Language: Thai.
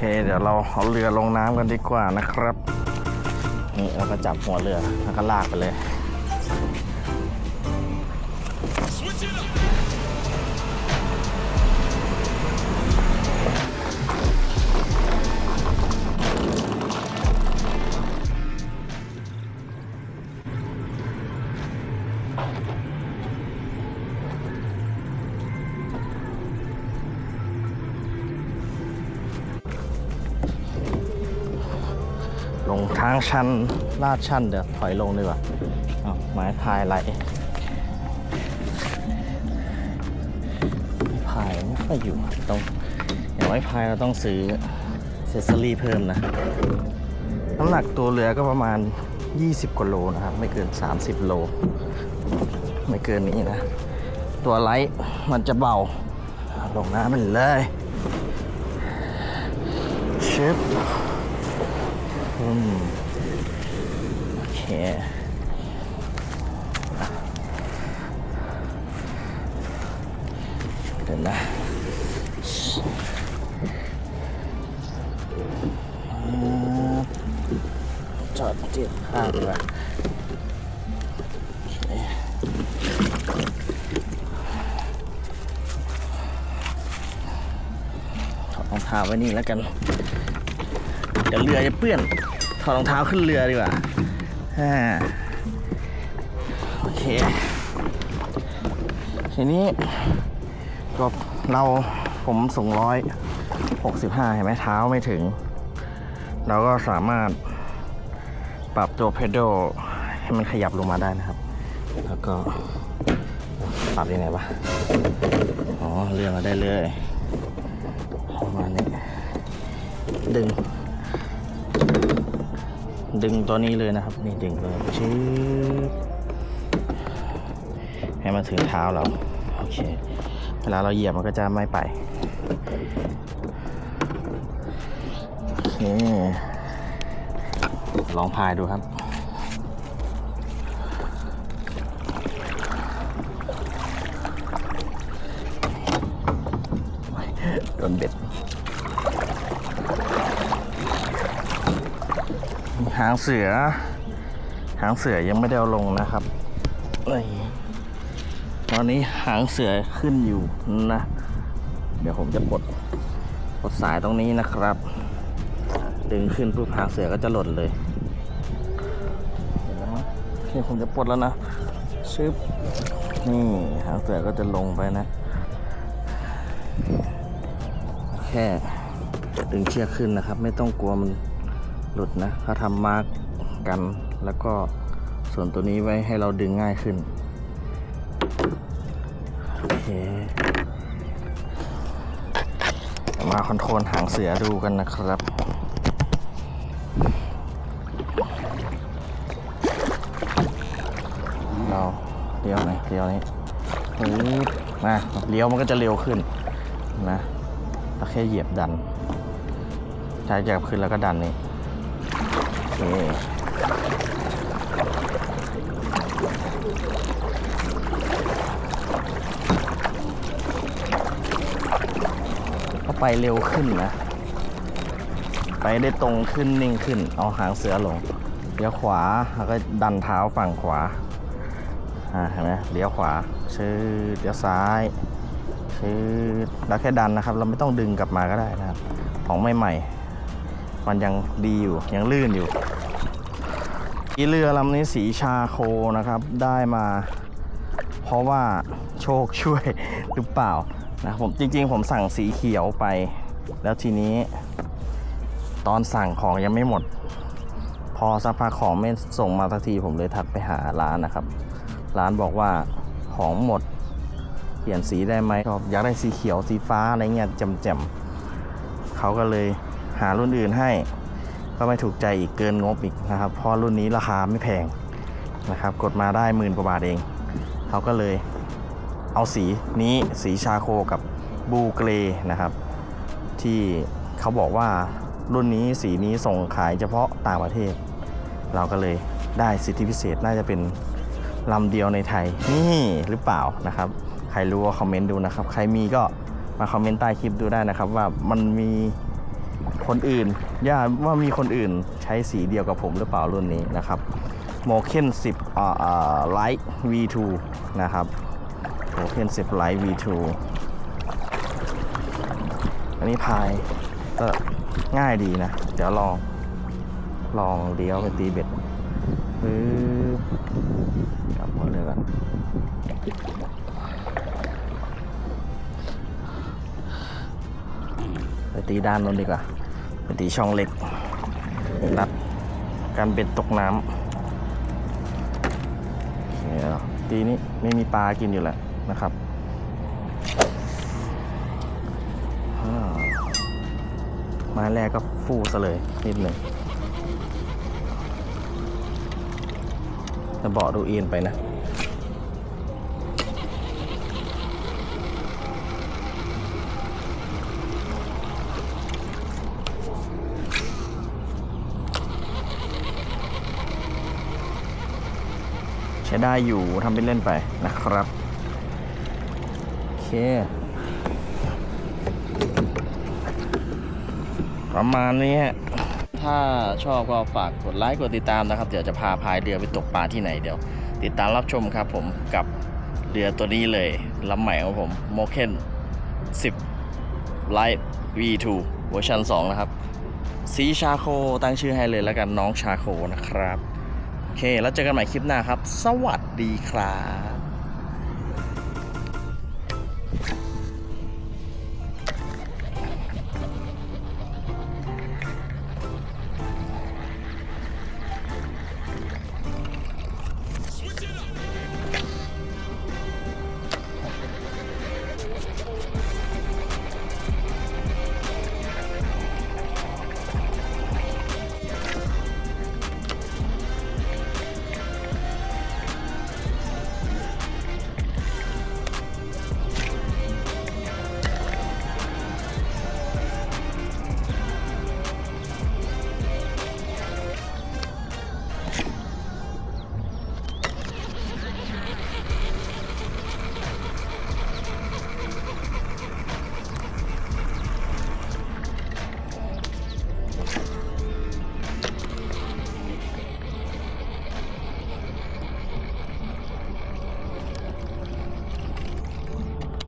เคเดี๋ยวเราเอาเรือลงน้ำกันดีกว่านะครับ นี่เราก็จับหัวเรือแล้วก็ลากไปเลย ลงทางชันลาดชันเดี๋ยวถอยลงดีกว่าเอาไม้พายไหลไม้พายไม่ค่อยอยู่ต้องอย่างไม้พายเราต้องซื้อเซสซอรี่เพิ่มนะน้ำหนักตัวเรือก็ประมาณ 20กว่าโลนะครับ ไม่เกิน 30 โล ไม่เกินนี้นะ ตัวไลท์มันจะเบา ลงน้ำไปเลย ชิปอืมโอเคเดี๋ยวนะจอดเทียบข้างดีกว่าโอเคถอดรองเท้าไว้นี่แล้วกัน เดี๋ยวเรือจะเปื้อนถอดรองเท้าขึ้นเรือดีกว่าอ่าโอเค ทีนี้ก็เราผมสูงร้อยหกสิบห้าเห็นไหมเท้าไม่ถึง เราก็สามารถปรับตัวเพด a ลให้มันขยับลงมาได้นะครับ แล้วก็ปรับยังไงวะอ๋อเรือมาได้เลยประมาณนี้ดึง ดึงตัวนี้เลยนะครับ นี่ดึงเลยชื้ให้มาถึงเท้าเรา โอเค เวลาเราเหยียบมันก็จะไม่ไปโอเคลองพายดูครับโดนเบ็ด หางเสือ หางเสือยังไม่ได้เอาลงนะครับตอนนี้หางเสือขึ้นอยู่นะ เดี๋ยวผมจะปลดปลดสายตรงนี้นะครับ ดึงขึ้นปุ๊บหางเสือก็จะหล่นเลยเฮ้ยโอเคผมจะปลดแล้วนะชึบนี่หางเสือก็จะลงไปนะ แค่ดึงเชือกขึ้นนะครับ ไม่ต้องกลัวมัน หลุดนะเขาทำมาร์กกันแล้วก็ส่วนตัวนี้ไว้ให้เราดึงง่ายขึ้น โอเคมาคอนโทรลหางเสือดูกันนะครับเราเลี้ยวไหนเลี้ยวนี้ปึ๊บมาเลี้ยวมันก็จะเร็วขึ้นนะเราแค่เหยียบดันใช้เหยียบขึ้นแล้วก็ดันนี่ ก็ไปเร็วขึ้นนะ ไปได้ตรงขึ้นนิ่งขึ้น เอาหางเสือลงเลี้ยวขวาแล้วก็ดันเท้าฝั่งขวาอ่าเห็นไหมเลี้ยวขวาชื่อเลี้ยวซ้ายชื่อแล้วแค่ดันนะครับ เราไม่ต้องดึงกลับมาก็ได้นะครับของใหม่ๆ มันยังดีอยู่ยังลื่นอยู่อีเรือลำนี้สีชาโคนะครับได้มา เพราะว่าโชคช่วยหรือเปล่านะผมจริง ๆ ผมสั่งสีเขียวไป แล้วทีนี้ ตอนสั่งของยังไม่หมด พอสักพักของไม่ส่งมาสักทีผมเลยทักไปหาร้านนะครับ ร้านบอกว่าของหมด เปลี่ยนสีได้ไหมอยากได้สีเขียวสีฟ้าอะไรเงี้ยแจ่มๆเขาก็เลย หารุ่นอื่นให้ ก็ไม่ถูกใจอีกเกินงบอีกนะครับ เพราะรุ่นนี้ราคาไม่แพงนะครับ กดมาได้หมื่นกว่าบาทเองเขาก็เลยเอาสีนี้สีชาโคกับบูเกรนะครับ ที่เขาบอกว่ารุ่นนี้สีนี้ส่งขายเฉพาะต่างประเทศ เราก็เลยได้สิทธิพิเศษน่าจะเป็นลำเดียวในไทยนี่หรือเปล่านะครับ ใครรู้ก็คอมเมนต์ดูนะครับ ใครมีก็มาคอมเมนต์ใต้คลิปดูได้นะครับ ว่ามันมี คนอื่น อย่าว่ามีคนอื่นใช้สีเดียวกับผมหรือเปล่ารุ่นนี้นะครับโมเคน10อ่าไลท์ V2 นะครับโมเคน10ไลท์ V2 อันนี้พายก็ง่ายดีนะ เดี๋ยวลองลองเลี้ยวไปตีเบ็ดปึ๊บกลับมาเลยกัน ไปตีด้านนู้นดีกว่าไปตีช่องเล็กรัดการเบ็ดตกน้ำเนี่ยตีนี้ไม่มีปลากินอยู่แหละนะครับอ่าไม้แรกก็ฟูซะเลยนิดหนึ่งแต่เบาะดูเอียนไปนะ ใช้ได้อยู่ทำเป็นเล่นไปนะครับ โอเค ประมาณนี้ฮะถ้าชอบก็ฝากกดไลค์กดติดตามนะครับ เดี๋ยวจะพาพายเรือไปตกปลาที่ไหนเดี๋ยว ติดตามรับชมครับผมกับเรือตัวนี้เลยลำใหม่ของผมโมเคน10 Live V2 เวอร์ชัน2 นะครับ สีชาโคตั้งชื่อให้เลยแล้วกันน้องชาโคนะครับ เค แล้วเจอกันใหม่คลิปหน้าครับ สวัสดีครับ